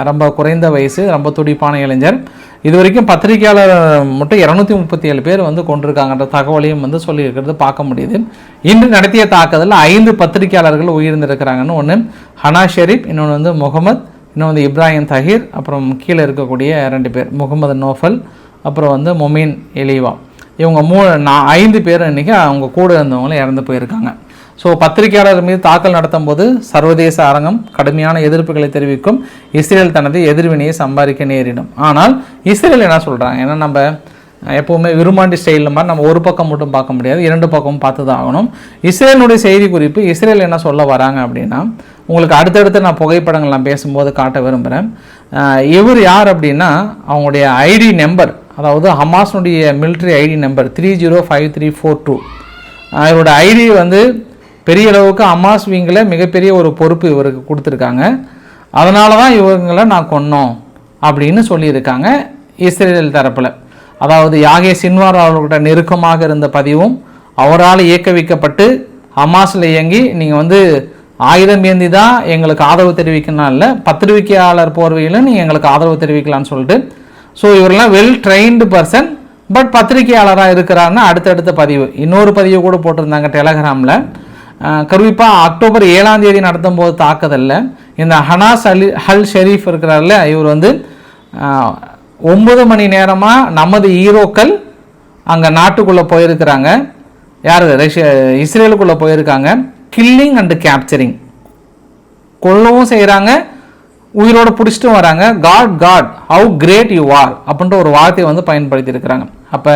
ரொம்ப குறைந்த வயசு ரொம்ப துடிப்பான இளைஞர். இது வரைக்கும் பத்திரிகையாளர் மட்டும் இரநூத்தி முப்பத்தி ஏழு பேர் வந்து கொண்டிருக்காங்கன்ற தகவலையும் வந்து சொல்லியிருக்கிறது பார்க்க முடியுது. இன்று நடத்திய தாக்குதலில் ஐந்து பத்திரிகையாளர்கள் உயிர்ந்திருக்கிறாங்கன்னு ஒன்று ஹனா ஷெரீப் இன்னொன்று வந்து முகமது இன்னொன்று வந்து இப்ராஹிம் தஹீர் அப்புறம் கீழே இருக்கக்கூடிய ரெண்டு பேர் முகமது நோஃபல் அப்புறம் வந்து மொமீன் எலிவா. இவங்க மூ நான் ஐந்து பேர் இன்றைக்கி அவங்க கூட இருந்தவங்களும் இறந்து போயிருக்காங்க. ஸோ பத்திரிகையாளர் மீது தாக்கல் நடத்தும் போது சர்வதேச அரங்கம் கடுமையான எதிர்ப்புகளை தெரிவிக்கும். இஸ்ரேல் தனது எதிர்வினையை சம்பாதிக்க நேரிடும். ஆனால் இஸ்ரேல் என்ன சொல்கிறாங்க ஏன்னா நம்ம எப்போவுமே விரும்பாண்டி ஸ்டைலில் மாதிரி நம்ம ஒரு பக்கம் மட்டும் பார்க்க முடியாது. இரண்டு பக்கமும் பார்த்து தான் ஆகணும். இஸ்ரேலுடைய செய்தி குறிப்பு இஸ்ரேல் என்ன சொல்ல வராங்க அப்படின்னா உங்களுக்கு அடுத்தடுத்து நான் புகைப்படங்கள் நான் பேசும்போது காட்ட விரும்புகிறேன் இவர் யார் அப்படின்னா அவங்களுடைய ஐடி நம்பர் அதாவது ஹமாஸுடைய military ID number three zero five three four two இவரோட ஐடி வந்து பெரிய அளவுக்கு அம்மாஸ் விங்கில் மிகப்பெரிய ஒரு பொறுப்பு இவருக்கு கொடுத்துருக்காங்க. அதனால தான் இவங்களை நான் கொன்னோம் அப்படின்னு சொல்லியிருக்காங்க இஸ்ரேல் தரப்பில். அதாவது யாகே சின்வார் அவர்கள்ட்ட நெருக்கமாக இருந்த பதிவும் அவரால் இயக்கவிக்கப்பட்டு ஹமாஸில் இயங்கி நீங்கள் வந்து ஆயுதம் ஏந்தி தான் எங்களுக்கு ஆதரவு தெரிவிக்கணும் இல்லை பத்திரிகையாளர் போர்வையில் நீங்கள் எங்களுக்கு ஆதரவு தெரிவிக்கலாம்னு சொல்லிட்டு. ஸோ இவரெல்லாம் வெல் ட்ரெயின்டு பர்சன் பட் பத்திரிகையாளராக இருக்கிறாருன்னு அடுத்தடுத்த பதிவு. இன்னொரு பதிவு கூட போட்டிருந்தாங்க டெலகிராமில். கருவிப்பாக அக்டோபர் ஏழாம் தேதி நடத்தும் போது தாக்குதலில். இந்த ஹனாஸ் அலி ஹல் ஷெரீஃப் இருக்கிறார்ல இவர் வந்து ஒன்பது மணி நேரமாக நமது ஹீரோக்கள் அங்கே நாட்டுக்குள்ளே போயிருக்கிறாங்க. யார்? ரஷ்ய இஸ்ரேலுக்குள்ளே போயிருக்காங்க. கில்லிங் அண்டு கேப்சரிங் கொல்லவும் செய்கிறாங்க உயிரோடு பிடிச்சிட்டும் வராங்க. God God how great you are அப்படின்ற ஒரு வார்த்தையை வந்து பயன்படுத்தி இருக்கிறாங்க அப்போ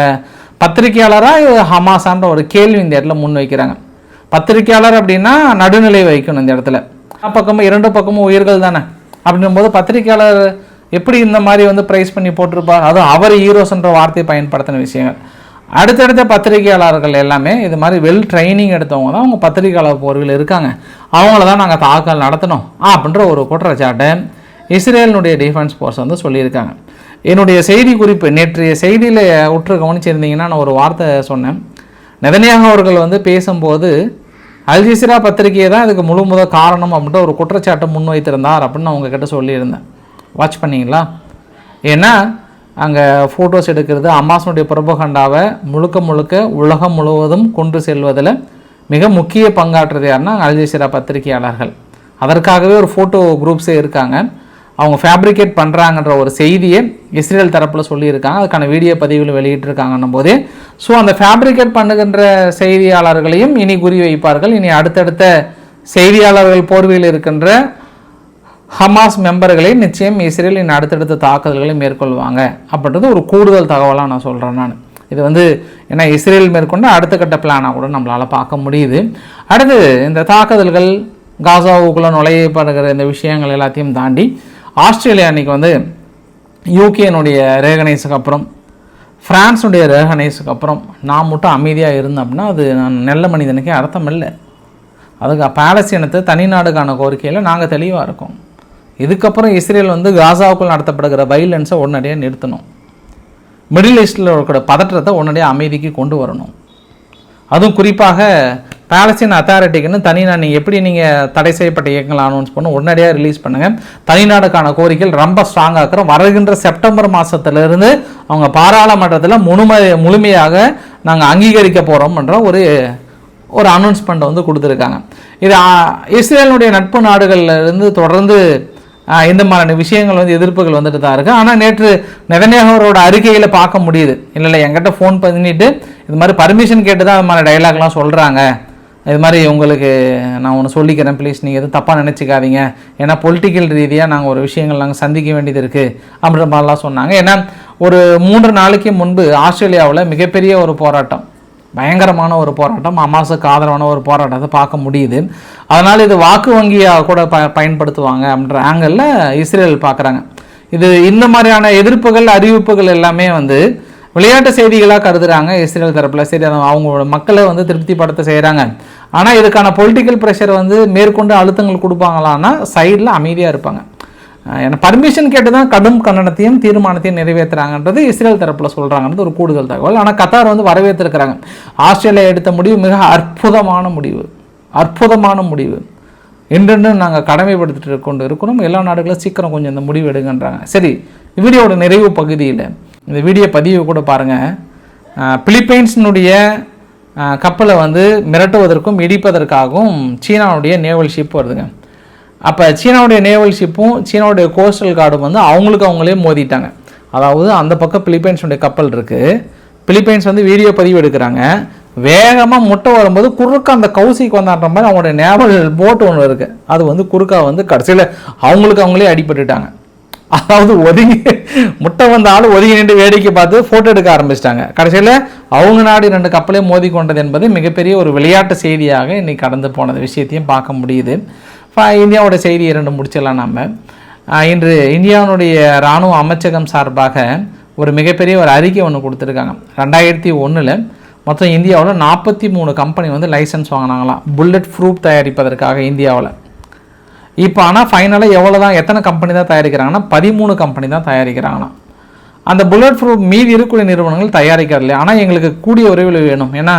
பத்திரிகையாளராக ஹமாசான்ற ஒரு கேள்வி இந்த இடத்துல முன் வைக்கிறாங்க. பத்திரிகையாளர் அப்படின்னா நடுநிலை வைக்கணும் இந்த இடத்துல. பக்கமும் இரண்டு பக்கமும் உயிர்கள் தானே? அப்படின்னும்போது பத்திரிகையாளர் எப்படி இந்த மாதிரி வந்து ப்ரைஸ் பண்ணி போட்டிருப்பார்? அதுவும் அவர் ஹீரோஸ்ன்ற வார்த்தையை பயன்படுத்தின விஷயங்கள். அடுத்தடுத்த பத்திரிகையாளர்கள் எல்லாமே இது மாதிரி வெல் ட்ரைனிங் எடுத்தவங்க தான் அவங்க பத்திரிகையாளர் போர்கள் இருக்காங்க. அவங்கள தான் நாங்கள் தாக்கல் நடத்தணும். அப்படின்ற ஒரு குற்றச்சாட்டை இஸ்ரேலினுடைய டிஃபென்ஸ் ஃபோர்ஸ் வந்து சொல்லியிருக்காங்க. என்னுடைய செய்தி குறிப்பு நேற்றைய செய்தியில் உற்று கவனிச்சிருந்தீங்கன்னா நான் ஒரு வார்த்தை சொன்னேன். நெதனியாக அவர்கள் வந்து பேசும்போது அல்ஜிசிரா பத்திரிகையை தான் இதுக்கு முழு முத காரணம் அப்படின்ட்டு ஒரு குற்றச்சாட்டை முன்வைத்திருந்தார் அப்படின்னு நான் உங்ககிட்ட சொல்லியிருந்தேன். வாட்ச் பண்ணிங்களா? ஏன்னா அங்கே ஃபோட்டோஸ் எடுக்கிறது அம்மாசனுடைய பிரபகண்டாவை முழுக்க முழுக்க உலகம் முழுவதும் கொண்டு செல்வதில் மிக முக்கிய பங்காற்றுறது யாருன்னா அல்ஜிசிரா பத்திரிகையாளர்கள். அதற்காகவே ஒரு ஃபோட்டோ குரூப்ஸே இருக்காங்க. அவங்க ஃபேப்ரிகேட் பண்ணுறாங்கன்ற ஒரு செய்தியை இஸ்ரேல் தரப்பில் சொல்லியிருக்காங்க. அதுக்கான வீடியோ பதிவுகள் வெளியிட்டிருக்காங்கன்னும் போது ஸோ அந்த ஃபேப்ரிகேட் பண்ணுகின்ற செய்தியாளர்களையும் இனி குறி வைப்பார்கள். இனி அடுத்தடுத்த செய்தியாளர்கள் போர்வையில் இருக்கின்ற ஹமாஸ் மெம்பர்களை நிச்சயம் இஸ்ரேலின் அடுத்தடுத்த தாக்குதல்களை மேற்கொள்வாங்க அப்படின்றது ஒரு கூடுதல் தகவலாக நான் சொல்கிறேன் நான். இது வந்து ஏன்னா இஸ்ரேல் மேற்கொண்டு அடுத்த கட்ட பிளானாக கூட நம்மளால் பார்க்க முடியுது. அடுத்து இந்த தாக்குதல்கள் காசாவுக்குள்ளே நுழையப்படுகிற இந்த விஷயங்கள் எல்லாத்தையும் தாண்டி ஆஸ்திரேலியா அன்றைக்கி வந்து யூகேனுடைய ரேகனைஸுக்கு அப்புறம் ஃப்ரான்ஸுடைய ரேகனைஸுக்கு அப்புறம் நான் மட்டும் அமைதியாக இருந்தேன் அப்படின்னா அது நான் நல்ல மனிதனுக்கே அர்த்தம் இல்லை. அதுக்கு பாலஸ்தீனத்தை தனிநாடுக்கான கோரிக்கையில் நாங்கள் தெளிவாக இருக்கோம். இதுக்கப்புறம் இஸ்ரேல் வந்து காசாவுக்குள் நடத்தப்படுகிற வைலன்ஸை உடனடியாக நிறுத்தணும். மிடில் ஈஸ்டில் இருக்கிற பதற்றத்தை உடனடியாக அமைதிக்கு கொண்டு வரணும். அதுவும் குறிப்பாக பாலஸ்தீன் அத்தாரிட்டிக்குன்னு தனிநாடு நீங்கள் எப்படி நீங்கள் தடை செய்யப்பட்ட இயக்கங்களை அனௌன்ஸ் பண்ண உடனடியாக ரிலீஸ் பண்ணுங்கள் தனிநாடுக்கான கோரிக்கைகள் ரொம்ப ஸ்ட்ராங்காக இருக்கிறோம் வருகின்ற செப்டம்பர் மாதத்துலேருந்து அவங்க பாராளுமன்றத்தில் முழுமை முழுமையாக நாங்கள் அங்கீகரிக்க போகிறோம்ன்ற ஒரு ஒரு அனௌன்ஸ்மெண்ட்டை வந்து கொடுத்துருக்காங்க. இது இஸ்ரேலினுடைய நட்பு நாடுகள்லேருந்து தொடர்ந்து இந்த மாதிரியான விஷயங்கள் வந்து எதிர்ப்புகள் வந்துட்டு தான் இருக்குது ஆனால் நேற்று நெதன்யாகவரோட அறிக்கையில் பார்க்க முடியுது. இல்லை இல்லை என்கிட்ட ஃபோன் பண்ணிட்டு இது மாதிரி பர்மிஷன் கேட்டு தான் அது மாதிரி டைலாக்லாம் சொல்கிறாங்க இது மாதிரி உங்களுக்கு நான் ஒன்று சொல்லிக்கிறேன் ப்ளீஸ் நீங்கள் எதுவும் தப்பாக நினச்சிக்காதீங்க. ஏன்னா பொலிட்டிக்கல் ரீதியாக நாங்கள் ஒரு விஷயங்கள் நாங்கள் சந்திக்க வேண்டியது இருக்குது அப்படின்ற மாதிரிலாம் சொன்னாங்க. ஏன்னா ஒரு மூன்று நாளைக்கு முன்பு ஆஸ்திரேலியாவில் மிகப்பெரிய ஒரு போராட்டம் பயங்கரமான ஒரு போராட்டம் அமாசுக்கு ஆதரவான ஒரு போராட்டத்தை பார்க்க முடியுது. அதனால் இது வாக்கு வங்கியாக கூட ப பயன்படுத்துவாங்க அப்படின்ற ஆங்கிளில் இஸ்ரேல் பார்க்குறாங்க. இது இந்த மாதிரியான எதிர்ப்புகள் அறிவிப்புகள் எல்லாமே வந்து விளையாட்டு செய்திகளாக கருதுகிறாங்க இஸ்ரேல் தரப்பில். சரி அவங்களோட மக்களை வந்து திருப்திப்படுத்த செய்கிறாங்க ஆனால் இதுக்கான பொலிட்டிக்கல் ப்ரெஷர் வந்து மேற்கொண்டு அழுத்தங்கள் கொடுப்பாங்களான்னா சைடில் அமைதியாக இருப்பாங்க. ஏன்னா பர்மிஷன் கேட்டு தான் கடும் கண்டனத்தையும் தீர்மானத்தையும் நிறைவேற்றுறாங்கன்றது இஸ்ரேல் தரப்பில் சொல்கிறாங்கன்றது ஒரு கூடுதல் தகவல். ஆனால் கத்தார் வந்து வரவேற்றிருக்கிறாங்க. ஆஸ்திரேலியா எடுத்த முடிவு மிக அற்புதமான முடிவு. அற்புதமான முடிவு. என்றென்று நாங்கள் கடமைப்படுத்திட்டு கொண்டு இருக்கிறோம் எல்லா நாடுகளும் சீக்கிரம் கொஞ்சம் இந்த முடிவு எடுங்கன்றாங்க. சரி வீடியோட நிறைவு பகுதியில் இந்த வீடியோ பதிவு கூட பாருங்கள் பிலிப்பைன்ஸினுடைய கப்பலை வந்து மிரட்டுவதற்கும் இடிப்பதற்காகவும் சீனாவுடைய நேவல் ஷிப் வருதுங்க. அப்போ சீனாவுடைய நேவல் ஷிப்பும் சீனாவுடைய கோஸ்டல் கார்டும் வந்து அவங்களுக்கு அவங்களே மோதிட்டாங்க. அதாவது அந்த பக்கம் பிலிப்பைன்ஸுடைய கப்பல் இருக்குது பிலிப்பைன்ஸ் வந்து வீடியோ பதிவு எடுக்கிறாங்க. வேகமாக முட்டை வரும்போது குறுக்க அந்த கௌசிக்கு வந்தான்ற மாதிரி அவங்களுடைய நேவல் போட் ஒன்று இருக்குது அது வந்து குறுக்கா வந்து கடைசியில் அவங்களுக்கு அவங்களே அடிபட்டுட்டாங்க. அதாவது ஒதுங்கி முட்டை வந்த ஆள் ஒதுங்கி நின்று வேடிக்கை பார்த்து ஃபோட்டோ எடுக்க ஆரம்பிச்சிட்டாங்க. கடைசியில் அவங்க நாடு ரெண்டு கப்பலே மோதி கொண்டது என்பது மிகப்பெரிய ஒரு விளையாட்டு செய்தியாக இன்றைக்கி கடந்து போனது. விஷயத்தையும் பார்க்க முடியுது. ஃப- இந்தியாவோட செய்தி இரண்டு முடிச்சிடலாம் நம்ம இன்று இந்தியாவுடைய இராணுவ அமைச்சகம் சார்பாக ஒரு மிகப்பெரிய ஒரு அறிக்கை ஒன்று கொடுத்துருக்காங்க. ரெண்டாயிரத்தி ஒன்றில் மொத்தம் இந்தியாவில் நாற்பத்தி மூணு கம்பெனி வந்து லைசன்ஸ் வாங்கினாங்களாம். புல்லட் ப்ரூஃப் தயாரிப்பதற்காக இந்தியாவில். இப்போ ஆனால் ஃபைனலாக எவ்வளோ தான் எத்தனை கம்பெனி தான் தயாரிக்கிறாங்கன்னா பதிமூணு கம்பெனி தான் தயாரிக்கிறாங்கன்னா அந்த புல்லட் ப்ரூஃப் மீதி இருக்கக்கூடிய நிறுவனங்கள் தயாரிக்கிறது ஆனால் எங்களுக்கு கூடிய விரைவில் வேணும். ஏன்னா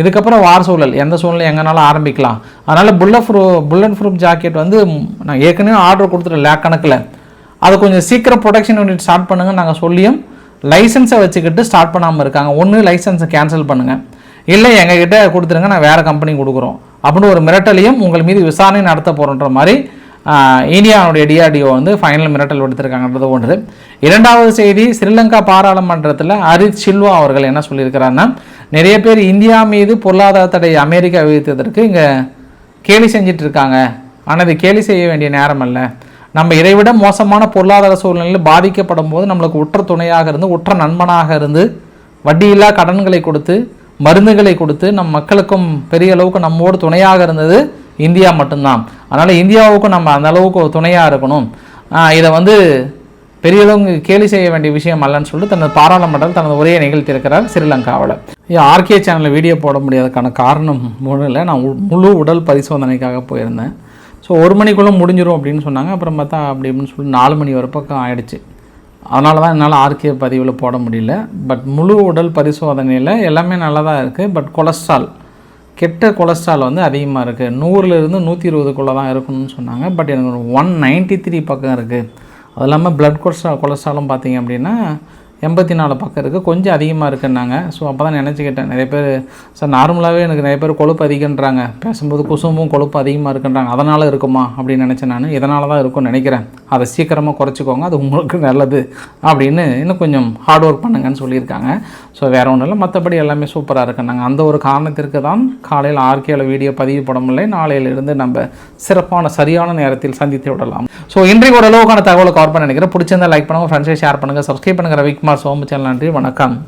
இதுக்கப்புறம் வார சூழல். எந்த சூழ்நிலை எங்கனாலும் ஆரம்பிக்கலாம். அதனால் bullet proof bullet proof jacket வந்து நான் ஏற்கனவே ஆர்டர் கொடுத்துட்டேன் லேக் கணக்கில். அதை கொஞ்சம் சீக்கிரம் ப்ரொடக்ஷன் யூனிட் ஸ்டார்ட் பண்ணுங்கள் நாங்கள் சொல்லியும் லைசன்ஸை வச்சுக்கிட்டு ஸ்டார்ட் பண்ணாமல் இருக்காங்க. ஒன்று லைசன்ஸை கேன்சல் பண்ணுங்கள் இல்லை எங்ககிட்ட கொடுத்துருங்க நான் வேறு கம்பெனி கொடுக்குறோம். அப்படின்னு ஒரு மிரட்டலையும் உங்கள் மீது விசாரணை நடத்த போகிறோன்ற மாதிரி இந்தியாவுடைய டிஆர்டிஓ வந்து ஃபைனல் மிரட்டல் விடுத்திருக்காங்கன்றது ஒன்று. இரண்டாவது செய்தி ஸ்ரீலங்கா பாராளுமன்றத்தில் அரித் சில்வா அவர்கள் என்ன சொல்லியிருக்கிறாருன்னா நிறைய பேர் இந்தியா மீது பொருளாதார தடை அமெரிக்கா விதித்ததற்கு இங்கே கேலி செஞ்சிட்டு இருக்காங்க ஆனால் இது கேலி செய்ய வேண்டிய நேரம் அல்ல. நம்ம இதைவிட மோசமான பொருளாதார சூழ்நிலையில் பாதிக்கப்படும் போது நம்மளுக்கு உற்ற துணையாக இருந்து உற்ற நண்பனாக இருந்து வட்டியில்லா கடன்களை கொடுத்து மருந்துகளை கொடுத்து நம் மக்களுக்கும் பெரிய அளவுக்கு நம்மோடு துணையாக இருந்தது இந்தியா மட்டும்தான். அதனால் இந்தியாவுக்கும் நம்ம அந்த அளவுக்கு ஒரு துணையாக இருக்கணும். இதை வந்து பெரியளவு கேலி செய்ய வேண்டிய விஷயம் அல்லன்னு சொல்லிட்டு தனது பாராளுமன்றம் தனது உரையை நிகழ்த்தியிருக்கிறார் ஸ்ரீலங்காவில் ஆர்கே சேனலில் வீடியோ போட முடியாததுக்கான காரணம் முழுல நான் உ- முழு உடல் பரிசோதனைக்காக போயிருந்தேன். ஸோ ஒரு மணிக்குள்ளே முடிஞ்சிடும் அப்படின்னு சொன்னாங்க. அப்புறம் பார்த்தா அப்படி இப்படின்னு சொல்லி நாலு மணி வர பக்கம் ஆயிடுச்சு. அதனால தான் என்னால் ஆர்கே பதிவில் போட முடியல. பட் முழு உடல் பரிசோதனையில் எல்லாமே நல்லா தான் இருக்குது பட் கொலஸ்ட்ரால் கெட்ட கொலஸ்ட்ரால் வந்து அதிகமாக இருக்குது நூறுலேருந்து நூற்றி இருபதுக்குள்ளே தான் இருக்கணும்னு சொன்னாங்க. பட் எனக்கு ஒன் நைன்ட்டி த்ரீ பக்கம் இருக்குது அது இல்லாமல் ப்ளட் கொலஸ்ட்ரால் கொலஸ்ட்ராலும் பார்த்தீங்க அப்படின்னா எண்பத்தி நாலு பக்கம் இருக்குது கொஞ்சம் அதிகமாக இருக்குன்னாங்க. ஸோ அப்போ தான் நினச்சிக்கிட்டேன். நிறைய பேர் சார் நார்மலாகவே எனக்கு நிறைய பேர் கொழுப்பு அதிகன்றாங்க. பேசும்போது குசும்பும் கொழுப்பு அதிகமாக இருக்குன்றாங்க. அதனால் இருக்குமா அப்படின்னு நினச்சேன் நான். இதனால தான் இருக்கும்னு நினைக்கிறேன். அதை சீக்கிரமாக குறைச்சிக்கோங்க. அது உங்களுக்கு நல்லது அப்படின்னு இன்னும் கொஞ்சம் ஹார்ட் ஒர்க் பண்ணுங்கன்னு சொல்லியிருக்காங்க. ஸோ வேறு ஒன்றும் இல்லை. மற்றபடி எல்லாமே சூப்பராக இருக்குன்னாங்க. அந்த ஒரு காரணத்திற்கு தான் காலையில் ஆர்கேயில் வீடியோ பதிவு போட முடியல நாளையிலிருந்து நம்ம சிறப்பான சரியான நேரத்தில் சந்தித்து விடலாம். ஸோ இன்றைக்கு ஒரு அளவுக்கான தகவலை கவர் பண்ண நினைக்கிறேன். பிடிச்சிருந்தா லைக் பண்ணுங்கள் ஃப்ரெண்ட்ஸை ஷேர் பண்ணுங்கள் சப்ஸ்கிரைப் பண்ணுங்கள் ரவிக்குமார் சோமு சேனல் நன்றி வணக்கம்.